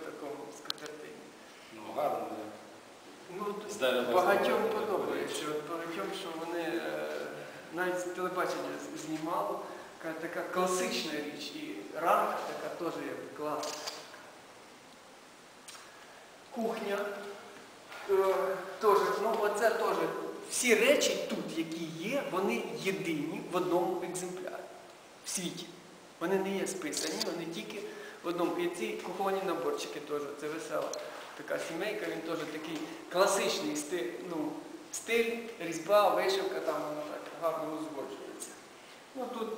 в такому скатертині. Ну, гарно. Ну, З дерева багатьом подобається, от багатьом, що вони е, навіть з телебачення знімало, така, така класична річ, і рамка така теж є класна. Кухня. Е, теж, ну оце теж. Всі речі тут, які є, вони єдині в одному екземплярі в світі. Вони не є списані, вони тільки в одному. І ці кухонні наборчики теж, це весела така сімейка, він теж такий класичний стиль, ну, стиль, різьба, вишивка, там воно так гарно узгоджується. Ну тут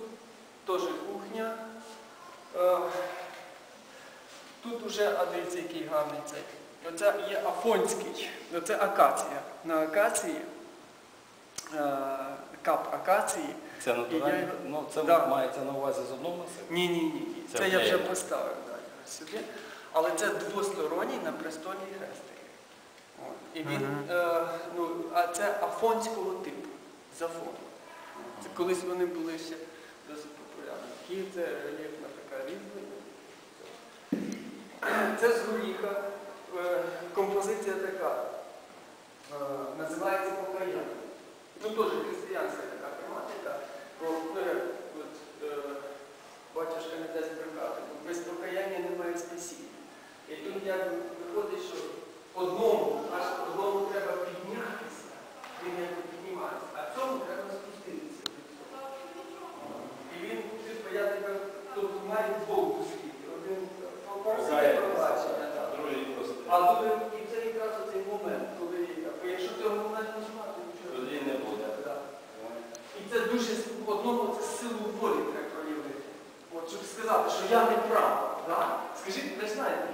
теж кухня. Е, Тут уже, а дивіться, який гарний цей. Оце є афонський, оце акація. На акації, е, кап акації. Це я Ну, це Да. мається на увазі з одного масиву. Ні, ні, ні. Це, Це я вже поставив да, його сюди. Але це двосторонній на престольній хрестик. І він, Мгм. е, ну, а це афонського типу. З Афону. Це колись вони були ще досить популярні. Київ це рельєфна така різьблення. Це з горіха. Е, композиція така. Е, називається покаяння. Ну теж християнська. Ну, от, е, батюшка не дасть брехати, бо без покаяння немає спасіння. І тут як виходить, що одному, аж одному треба піднятися, він як піднімається, а цьому треба спуститися. І він, типу, я тебе тут маю двох дослідів. Один попросив пробачення, так. Другий просто. а другий, і це якраз оцей момент, коли, бо якщо цього моменту немає, то нічого. Тоді не буде. Так. І це дуже в одному це силу волі треба проявити. От, щоб сказати, що я не прав. Да? Скажіть, ви ж знаєте,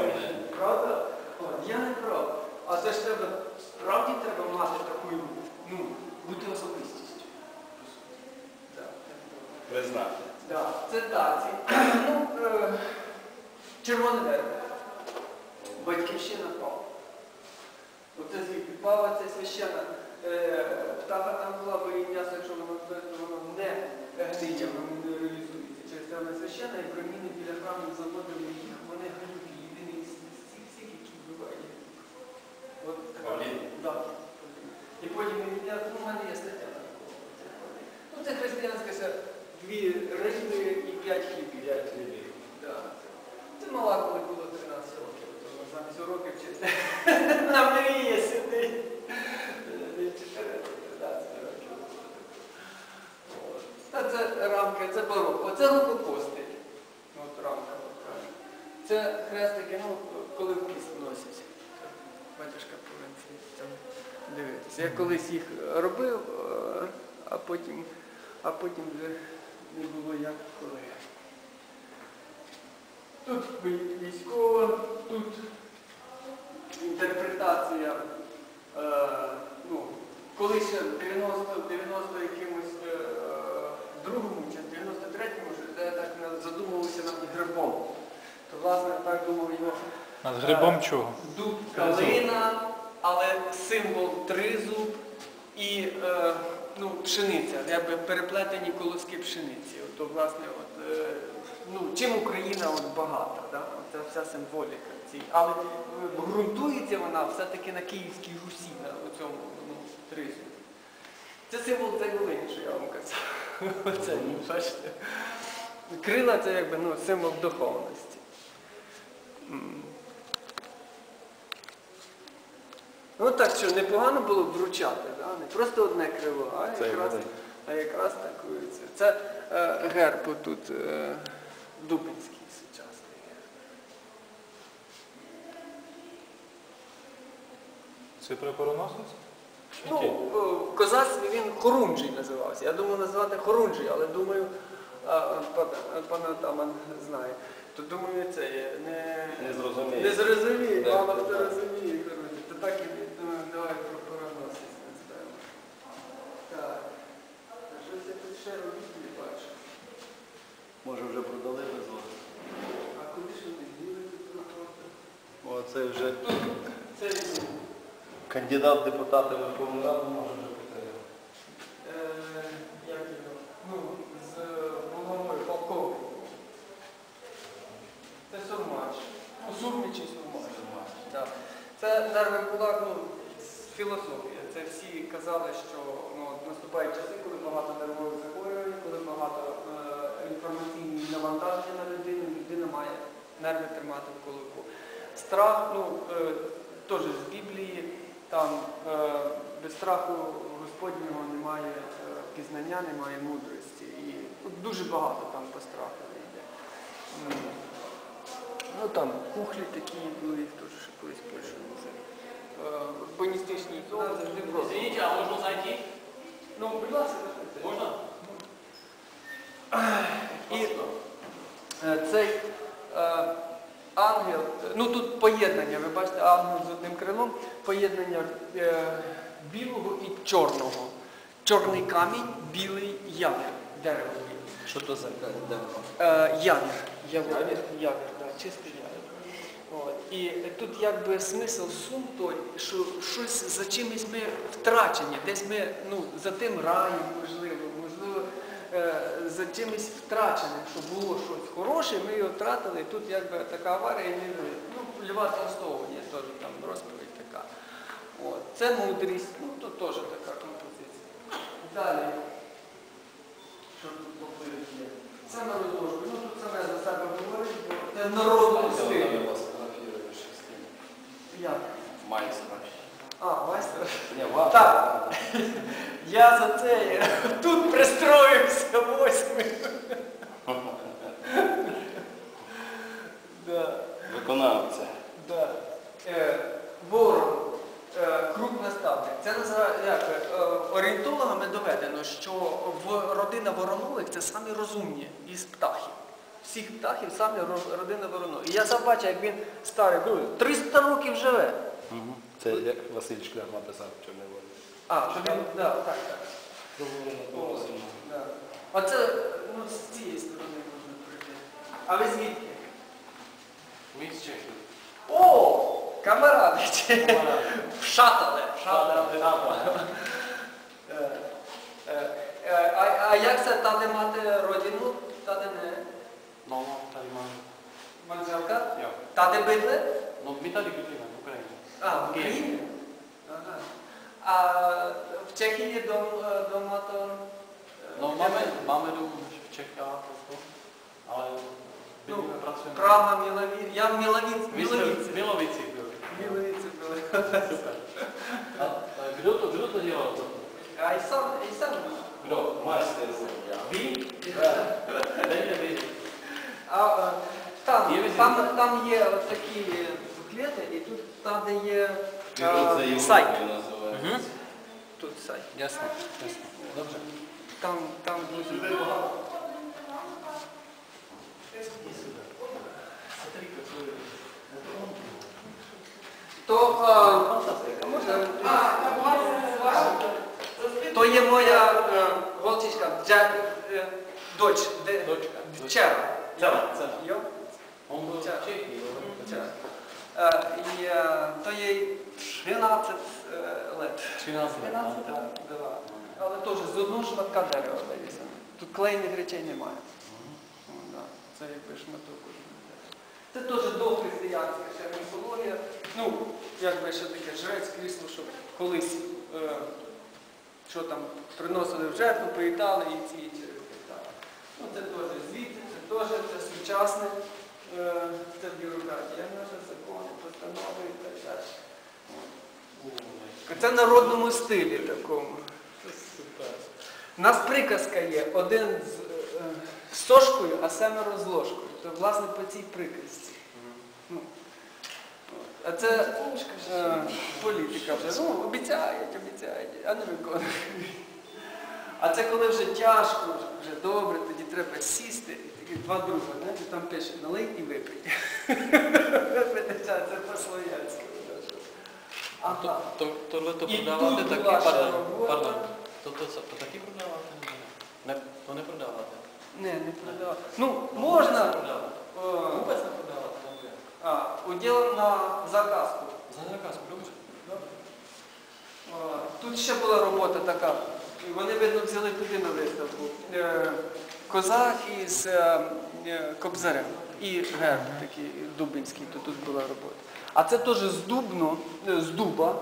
Не? правда? От, я не прав. А це ж треба, справді треба мати таку, ну, бути особистістю. Так було. Признати. Да, це таці. ну, е, червоне дерево. Батьківщина пава. Оце звідки пава, це священна. Е, птаха там була, бо її м'ясо, якщо воно не гниє, воно не реалізується. Через це вона священна, і проміни біля храму заводили їх, вони гають єдиний з всіх всіх, які вбивають. От така. І потім я, ну, в мене є стаття на такого. Ну, це християнська дві риби і п'ять хлібів. П'ять хлібів. Да. Це мала, коли було 13 років, то замість уроків вчиться. На мріє сидить. Не 14, 13 Та це рамки, це бароко, це рукопостиль. От рамка. Це хрестики, ну, коли в піст носять. Це Батюшка повинен там дивитися. Я колись їх робив, е, а потім, а потім вже не було як коли. Тут військова, тут інтерпретація, е, ну, коли ще в 90, 90 якимось е, другому чи 93-му, що я так задумувався над грибом. То власне так думав його Над грибом чого? дуб калина, але символ тризуб і е, ну, пшениця, якби переплетені колоски пшениці. От, власне, от, е, ну, чим Україна от, багата, да? Ця вся символіка. Цій. Але е, ґрунтується вона все-таки на Київській Русі, на цьому ну, тризубі. Це символ Цеглини, що я вам казав. Оце, ну, бачите. Крила це якби ну, символ духовності. Ну так що непогано було б вручати, да? не просто одне крило, а Це якраз, а якраз так. Це, це е, герб тут е, Дубинський сучасний. Це прапороносець? Ну, е, козацтві він Хорунжий називався. Я думав називати Хорунжий, але думаю, пан, пан Атаман знає. То думаю, це є не, Не зрозуміє. не зрозуміє, мало хто розуміє, так і думаю, давай про пороносець назвемо. Так. А Щось я тут ще робити не бачу. Може вже продали без вас. А куди ж вони діли тут роботи? О, це вже Це він. кандидат в депутати Верховної Ради може вже піти. Е, як його? Ну, з головою полковником. Це сурмач. Ну, сурмач нервний кулак, ну, філософія. Це всі казали, що ну, наступають часи, коли багато нервових захворювань, коли багато е, інформаційних навантаження на людину, людина має нерви тримати в кулаку. Страх, ну, е, теж з Біблії, там е, без страху Господнього немає е, пізнання, немає мудрості. І ну, дуже багато там по страху йде. Ну там кухлі такі були, їх теж ще колись носили. Е, Урбаністичні зони. Извините, а можно зайти? Ну, будь ласка. Можно? І е, цей е, ангел, ну тут поєднання, ви бачите, ангел з одним крилом, поєднання білого і чорного. Чорний камінь, білий явір, дерево. Що то за дерево? Явір. Явір, явір, чистий. От. І тут якби смисл сум той, що щось за чимось ми втрачені, десь ми ну, за тим раєм, можливо, можливо, е, за чимось втраченим, що було щось хороше, ми його втратили, і тут якби така аварія і не. Ну, Льва Толстого є теж там розповідь така. Це мудрість, ну тут теж така композиція. Далі. Що тут поперед є? Це на розложку. Ну тут саме за себе говорить, бо це в народному стилі. Як? Майстра. А, майстер. Ні, вас. Так. Я за це тут пристроївся восьмим. Да, Виконавця. да. Е, ворог, е, круг наставник. Це називає, як, е, орієнтологами доведено, що в родина воронових це самі розумні із птахів. Всіх птахів самі родина воронових. І я сам бачу, як він старий, ну, 300 років живе. Це як Василь Шкляр написав в Чорній волі. А, що він, да, так, так. О, да. Оце ну, з цієї сторони можна пройти. А ви звідки? Мы из Чехии. О! Камарадичі! Вшатали. Е, е, е, А, як це тати мати родину? Тати не No, no, tady mám. манжелка? Тати бидли? No, my tady bydlíme v Ukrajině. А, в Україні? Ага. А в Чехії дом, дома то... No, máme, máme dům v Čechách, ale Ну, bydlíme, pracujeme. Прага, Міловіць. Я в Міловіць, My jsme v Міловіці. Milovici byli. Міловіці були. Super. A, a kdo to, kdo to dělal? To? А і сам, і сам. Kdo? Майстер. Vy? Dejte vy. А е, там, Є ви там, там є от такі буклети, і тут там, де є Це е, сайт. Європою називається. Тут сайт. Jasně, jasně. Dobře. Там, там дуже багато. То, е, можна? То є моя е, голчичка, Джа, е, доч, де, Дочка. Чера. Dcera, dcera. Йо? On byl Dcera. v Čechii. Чера. Е, І е, то їй 13 е, лет. 13 let. 13, no. так. Але теж з одного шматка дерева дається. Тут клейних речей немає. Це якби шматок. Це теж дохристиянська ще міфологія. Ну, якби ще таке жрець крісло, щоб колись е, що там приносили в жертву, поїдали і ці через так. Ну, це теж звідти, це теж це сучасне, е, це бюрократія наша, закони, постанови і так далі. Це в народному стилі такому. У нас приказка є, один з, з сошкою, а семеро з ложкою. То власне по цій приказці. Ну, а це е, політика вже. Ну, обіцяють, обіцяють, а не виконують. А це коли вже тяжко, вже, добре, тоді треба сісти, і такі два друга, знаєте, там пише налий і випий. Це по-слов'янськи. To, to, to taky prodáváte? nebo Ne, ne to neprodáváte. Не, не продавати. Ну, можна. neprodáváte. е, Vůbec neprodáváte. dobře. А, уділ на заказку. Za zakázku, dobře. Е, Тут ще була робота така. Вони, видно, взяли туди на виставку. Е, козак із е, е, кобзарем. І герб такий дубинський, то тут була робота. А це теж з дубно, е, з дуба,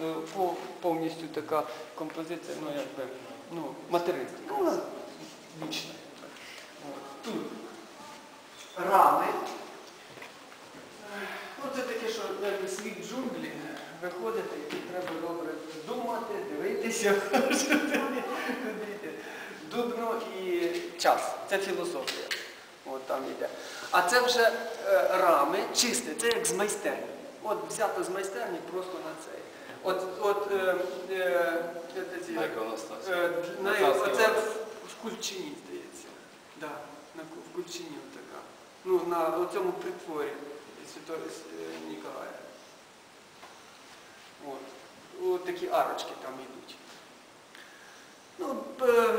е, по- повністю така композиція, ну якби, ну, материнська. Ну, вона вічна. Тут рами. Ну, це таке, що якби світ джунглі, виходити, і треба добре думати, дивитися. Дубно і час. Це філософія. От там йде. А це вже е, рами чисте, це як з майстерні. От взято з майстерні просто на цей. От, от е, е, е, іконостасі. Е, на- Царський Оце в Кульчині, здається. Да, на, Ку- в Кульчині така. Ну, на цьому притворі Святого е, Ніколая. От. От такі арочки там йдуть. Ну, е,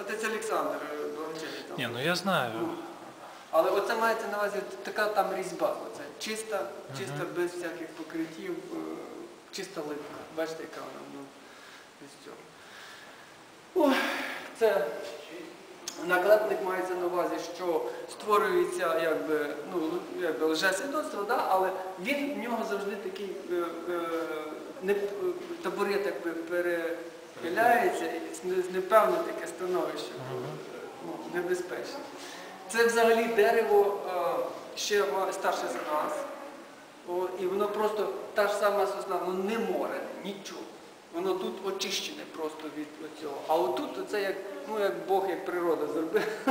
отець Олександр е, там. Ні, ну я знаю. Ну, Але оце мається на увазі така там різьба. Оце чиста, чиста без всяких покриттів, чиста липка. Бачите, яка вона ну, без цього. О, це наклепник мається на увазі, що створюється якби, ну, якби лжесвідоцтво, да? але він в нього завжди такий е, е, не, табурет якби перепиляється і непевне таке становище, ну, небезпечне. Це взагалі дерево е, ще старше за нас. О, і воно просто та ж сама сосна, воно не море, нічого. Воно тут очищене просто від цього. А отут це як, ну, як Бог, як природа зробив.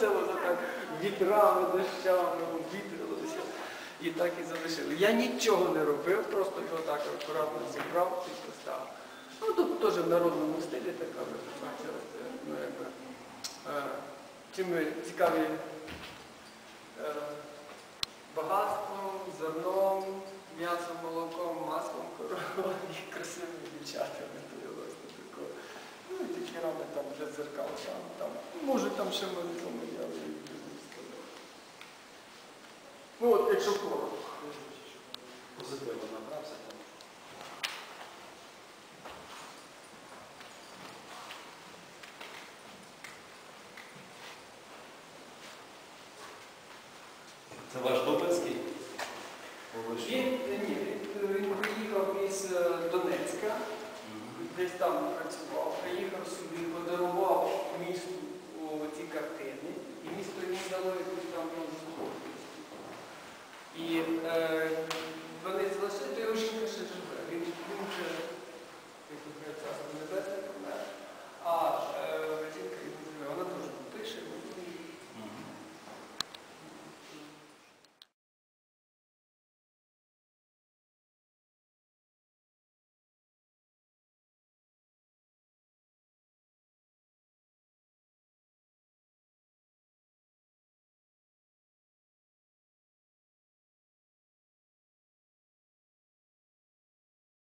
Це так вітрами, дощами, вітрилося. І так і залишили. Я нічого не робив, просто його так акуратно зібрав і поставив. Ну тут теж в народному стилі така. Ну, якби, е, чим цікаві е, багатством, зерном, м'ясом, молоком, маслом, коровою і красивими дівчатами. То я власне такого. Ну і такі рани там вже дзеркал там, там. Може там ще молитву я вже їх не сказав. Ну от якщо коротко. Позитивно набрався там. Це ваш Дубинський? Він, ні, він, він приїхав із е, Донецька, десь там працював, приїхав сюди, подарував місту ці картини, і місто йому дало якусь там житловість. І е, вони залишили, то його жінка ще живе. Він вже, як це, небесний помер.